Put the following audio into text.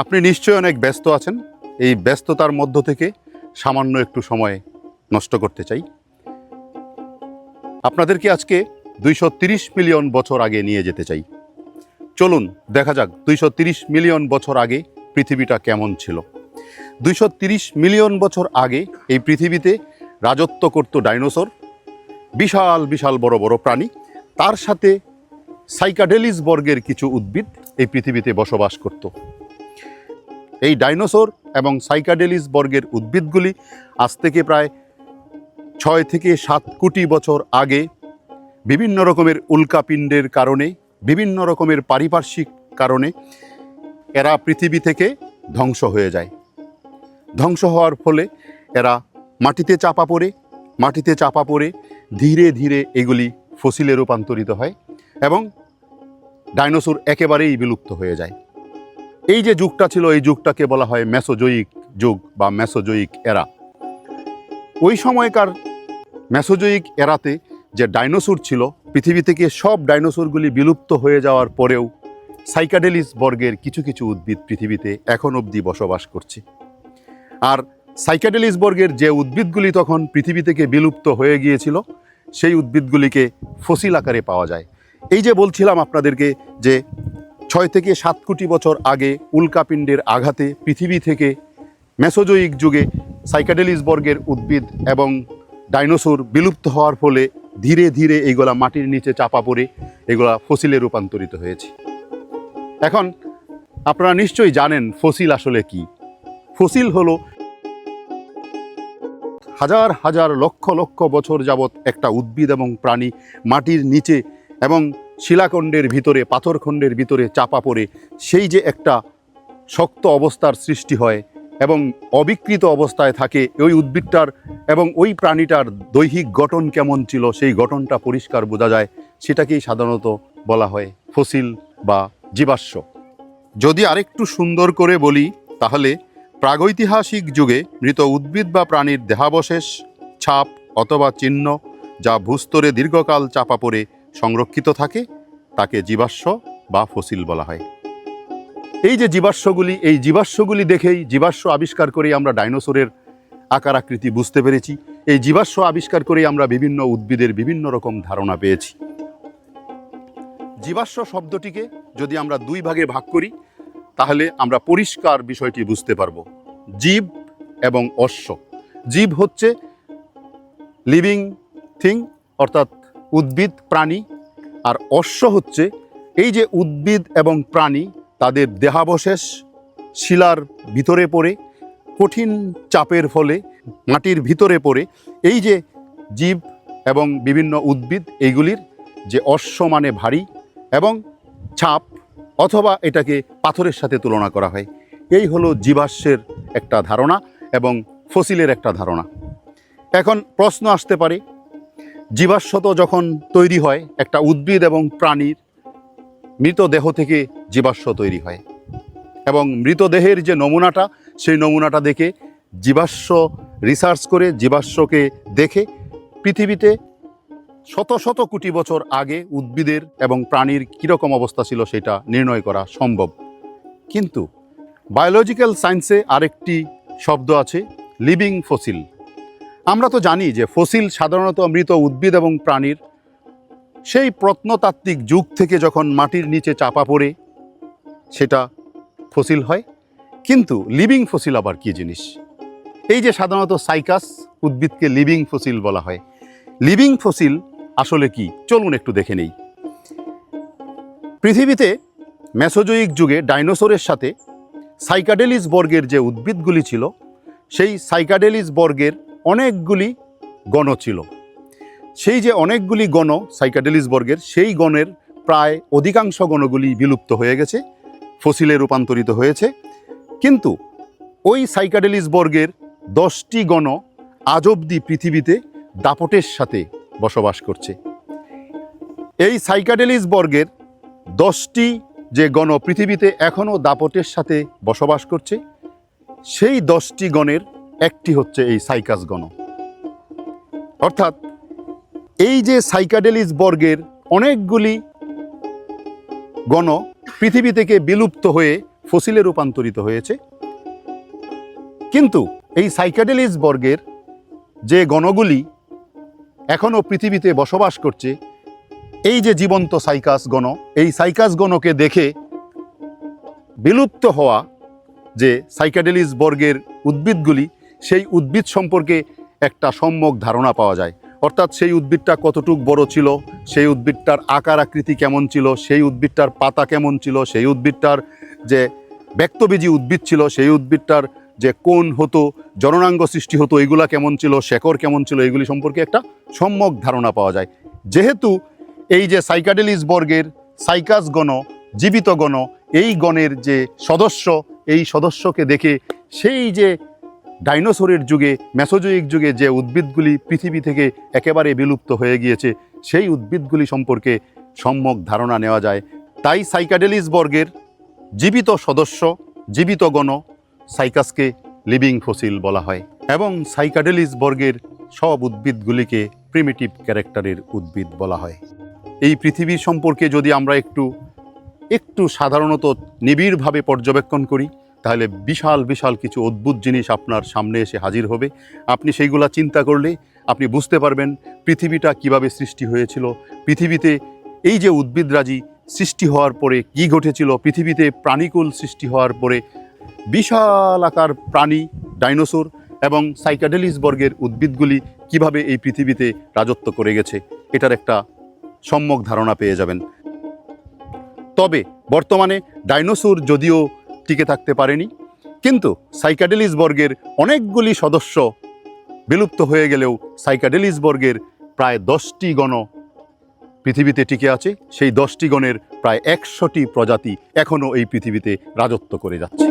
আপনি নিশ্চয়ই অনেক ব্যস্ত আছেন। এই ব্যস্ততার মধ্য থেকে সামান্য একটু সময় নষ্ট করতে চাই। আপনাদেরকে আজকে দুইশো মিলিয়ন বছর আগে নিয়ে যেতে চাই। চলুন, দেখা যাক দুইশো মিলিয়ন বছর আগে পৃথিবীটা কেমন ছিল। দুইশো মিলিয়ন বছর আগে এই পৃথিবীতে রাজত্ব করত ডাইনোসর, বিশাল বিশাল বড় বড় প্রাণী। তার সাথে সাইকাডেলিস বর্গের কিছু উদ্ভিদ এই পৃথিবীতে বসবাস করত। এই ডাইনোসর এবং সাইকাডেলিস বর্গের উদ্ভিদগুলি আজ থেকে প্রায় ছয় থেকে সাত কোটি বছর আগে বিভিন্ন রকমের উল্কাপিণ্ডের কারণে, বিভিন্ন রকমের পারিপার্শ্বিক কারণে এরা পৃথিবী থেকে ধ্বংস হয়ে যায়। ধ্বংস হওয়ার ফলে এরা মাটিতে চাপা পড়ে, মাটিতে চাপা পড়ে ধীরে ধীরে এগুলি ফসিলে রূপান্তরিত হয় এবং ডাইনোসর একেবারেই বিলুপ্ত হয়ে যায়। এই যে যুগটা ছিল, এই যুগটাকে বলা হয় মেসোজয়িক যুগ বা মেসোজয়িক এরা। ওই সময়কার মেসোজয়িক এরাতে যে ডাইনোসর ছিল, পৃথিবী থেকে সব ডাইনোসরগুলি বিলুপ্ত হয়ে যাওয়ার পরেও সাইকাডেলিস বর্গের কিছু কিছু উদ্ভিদ পৃথিবীতে এখন অবধি বসবাস করছে। আর সাইকাডেলিস বর্গের যে উদ্ভিদগুলি তখন পৃথিবী থেকে বিলুপ্ত হয়ে গিয়েছিল, সেই উদ্ভিদগুলিকে ফসিল আকারে পাওয়া যায়। এই যে বলছিলাম আপনাদেরকে যে ছয় থেকে সাত কোটি বছর আগে উল্কাপিণ্ডের আঘাতে পৃথিবী থেকে মেসোজয়িক যুগে সাইকাডেলিস বর্গের উদ্ভিদ এবং ডাইনোসর বিলুপ্ত হওয়ার ফলে ধীরে ধীরে এইগুলা মাটির নিচে চাপা পড়ে এগুলা ফসিলে রূপান্তরিত হয়েছে। এখন আপনারা নিশ্চয়ই জানেন ফসিল আসলে কি। ফসিল হলো হাজার হাজার লক্ষ লক্ষ বছর যাবৎ একটা উদ্ভিদ এবং প্রাণী মাটির নিচে এবং শিলাখণ্ডের ভিতরে, পাথরখণ্ডের ভিতরে চাপা পড়ে, সেই যে একটা শক্ত অবস্থার সৃষ্টি হয় এবং অবিকৃত অবস্থায় থাকে ওই উদ্ভিদটার এবং ওই প্রাণীটার দৈহিক গঠন কেমন ছিল, সেই গঠনটা পরিষ্কার বোঝা যায়, সেটাকেই সাধারণত বলা হয় ফসিল বা জীবাশ্ম। যদি আরেকটু সুন্দর করে বলি, তাহলে প্রাগৈতিহাসিক যুগে মৃত উদ্ভিদ বা প্রাণীর দেহাবশেষ, ছাপ অথবা চিহ্ন যা ভূস্তরে দীর্ঘকাল চাপা পড়ে সংরক্ষিত থাকে, তাকে জীবাশ্ম বা ফসিল বলা হয়। এই যে জীবাশ্মগুলি, এই জীবাশ্মগুলি দেখেই জীবাশ্ম আবিষ্কার করেই আমরা ডাইনোসরের আকার আকৃতি বুঝতে পেরেছি। এই জীবাশ্ম আবিষ্কার করেই আমরা বিভিন্ন উদ্ভিদের বিভিন্ন রকম ধারণা পেয়েছি। জীবাশ্ম শব্দটিকে যদি আমরা দুই ভাগে ভাগ করি, তাহলে আমরা পরিষ্কার বিষয়টি বুঝতে পারব। জীব এবং অশ্ব। জীব হচ্ছে লিভিং থিং অর্থাৎ উদ্ভিদ, প্রাণী আর অশ্ব হচ্ছে এই যে উদ্ভিদ এবং প্রাণী তাদের দেহাবশেষ শিলার ভিতরে পড়ে, কঠিন চাপের ফলে মাটির ভিতরে পড়ে। এই যে জীব এবং বিভিন্ন উদ্ভিদ এইগুলির যে অশ্ব মানে ভারী এবং ছাপ অথবা এটাকে পাথরের সাথে তুলনা করা হয়। এই হলো জীবাশ্মের একটা ধারণা এবং ফসিলের একটা ধারণা। এখন প্রশ্ন আসতে পারে জীবাশ্ম যখন তৈরি হয়, একটা উদ্ভিদ এবং প্রাণীর মৃতদেহ থেকে জীবাশ্ম তৈরি হয়। এবং মৃতদেহের যে নমুনাটা, সেই নমুনাটা দেখে জীবাশ্ম রিসার্চ করে, জীবাশ্মকে দেখে পৃথিবীতে শত শত কোটি বছর আগে উদ্ভিদের এবং প্রাণীর কীরকম অবস্থা ছিল সেটা নির্ণয় করা সম্ভব। কিন্তু বায়োলজিক্যাল সায়েন্সে আরেকটি শব্দ আছে লিভিং ফসিল আমরা তো জানি যে ফসিল সাধারণত মৃত উদ্ভিদ এবং প্রাণীর। সেই প্রত্নতাত্ত্বিক যুগ থেকে যখন মাটির নিচে চাপা পড়ে, সেটা ফসিল হয়। কিন্তু লিভিং ফসিল আবার কী জিনিস? এই যে সাধারণত সাইকাস উদ্ভিদকে লিভিং ফসিল বলা হয়। লিভিং ফসিল আসলে কি? চলুন একটু দেখে নেই। পৃথিবীতে মেসোজয়িক যুগে ডাইনোসরের সাথে সাইকাডেলিস বর্গের যে উদ্ভিদগুলি ছিল, সেই সাইকাডেলিস বর্গের অনেকগুলি গণ ছিল। সেই যে অনেকগুলি গণ সাইকাডেলিস বর্গের, সেই গণের প্রায় অধিকাংশ গণগুলি বিলুপ্ত হয়ে গেছে, ফসিলে রূপান্তরিত হয়েছে। কিন্তু ওই সাইকাডেলিস বর্গের দশটি গণ আজ অবধি পৃথিবীতে দাপটের সাথে বসবাস করছে। এই সাইকাডেলিস বর্গের দশটি যে গণ পৃথিবীতে এখনও দাপটের সাথে বসবাস করছে, সেই দশটি গণের একটি হচ্ছে এই সাইকাস গণ। অর্থাৎ এই যে সাইকাডেলিস বর্গের অনেকগুলি গণ পৃথিবী থেকে বিলুপ্ত হয়ে ফসিলে রূপান্তরিত হয়েছে, কিন্তু এই সাইকাডেলিস বর্গের যে গণগুলি এখনও পৃথিবীতে বসবাস করছে, এই যে জীবন্ত সাইকাস গণ, এই সাইকাস গণকে দেখে বিলুপ্ত হওয়া যে সাইকাডেলিস বর্গের উদ্ভিদগুলি সেই উদ্ভিদ সম্পর্কে একটা সম্যক ধারণা পাওয়া যায়। অর্থাৎ সেই উদ্ভিদটা কতটুক বড় ছিল, সেই উদ্ভিদটার আকার আকৃতি কেমন ছিল, সেই উদ্ভিদটার পাতা কেমন ছিল, সেই উদ্ভিদটার যে ব্যক্তবীজী উদ্ভিদ ছিল, সেই উদ্ভিদটার যে কোন হতো, জননাঙ্গ সৃষ্টি হতো, এগুলা কেমন ছিল, শেকড় কেমন ছিল, এগুলি সম্পর্কে একটা সম্যক ধারণা পাওয়া যায়। যেহেতু এই যে সাইকাডেলিস বর্গের সাইকাস গণ, জীবিত গণ, এই গণের যে সদস্য, এই সদস্যকে দেখে সেই যে ডাইনোসরের যুগে মেসোজোয়িক যুগে যে উদ্ভিদগুলি পৃথিবী থেকে একেবারে বিলুপ্ত হয়ে গিয়েছে, সেই উদ্ভিদগুলি সম্পর্কে সম্যক ধারণা নেওয়া যায়। তাই সাইকাডেলিস বর্গের জীবিত সদস্য, জীবিত গণ, সাইকাসকে লিভিং ফসিল বলা হয় এবং সাইকাডেলিস বর্গের সব উদ্ভিদগুলিকে প্রিমিটিভ ক্যারেক্টারের উদ্ভিদ বলা হয়। এই পৃথিবীর সম্পর্কে যদি আমরা একটু একটু সাধারণত নিবিড়ভাবে পর্যবেক্ষণ করি তাহলে বিশাল বিশাল কিছু অদ্ভুত জিনিস আপনার সামনে এসে হাজির হবে। আপনি সেইগুলা চিন্তা করলে আপনি বুঝতে পারবেন পৃথিবীটা কীভাবে সৃষ্টি হয়েছিল, পৃথিবীতে এই যে উদ্ভিদরাজি সৃষ্টি হওয়ার পরে কি ঘটেছিল, পৃথিবীতে প্রাণীকুল সৃষ্টি হওয়ার পরে বিশাল আকার প্রাণী, ডাইনোসর এবং সাইকাডেলিস বর্গের উদ্ভিদগুলি কীভাবে এই পৃথিবীতে রাজত্ব করে গেছে, এটার একটা সম্যক ধারণা পেয়ে যাবেন। তবে বর্তমানে ডাইনোসর যদিও টিকে থাকতে পারেনি। কিন্তু সাইকাডেলিস বর্গের অনেকগুলি সদস্য বিলুপ্ত হয়ে গেলেও সাইকাডেলিস বর্গের প্রায় দশটি গণ পৃথিবীতে টিকে আছে। সেই দশটি গণের প্রায় একশোটি প্রজাতি এখনও এই পৃথিবীতে রাজত্ব করে যাচ্ছে।